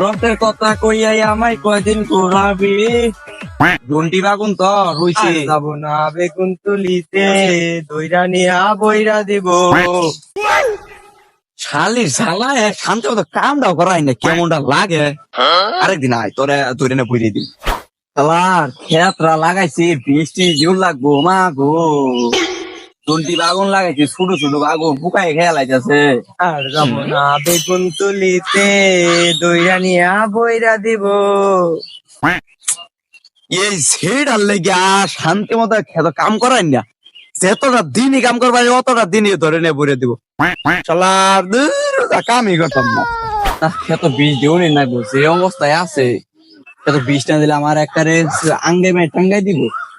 রথের কথা কইয়াই আমায় কয়দিন ঘুরাবি? ঘন্টি বাগুন তো রইছে। যাব না বেগুন তুলিতে দইরা নিয়া বইরা দিব। শালির শালা শান্ত মতো কাম দাও করাই না কেমনটা লাগে? আরেকদিন আয় তোরে তোরে না বইরে দিই। শালার খেতরা লাগাইছি বৃষ্টি জোর লাগবো মা গো। ঘন্টি বাগুন লাগাইছি ছোট ছোট বাগুন ফুকাই খেয়া লাইতেছে আর যাব না বেগুন তুলিতে দইরা নিয়া বইরা দিব। এই সেটার লেগে শান্তি মতো খেত কাম করাই না। যতটা দিনই কাম করবার অতটা দিনই ধরে নিয়ে বইরে দিব। দূর, কামই করতাম না। খেত বীজ দিও নি না গো যে অবস্থায় আছে খেত বীজ না দিলে আমার একটা রে আঙ্গে মে টাঙ্গাই দিব।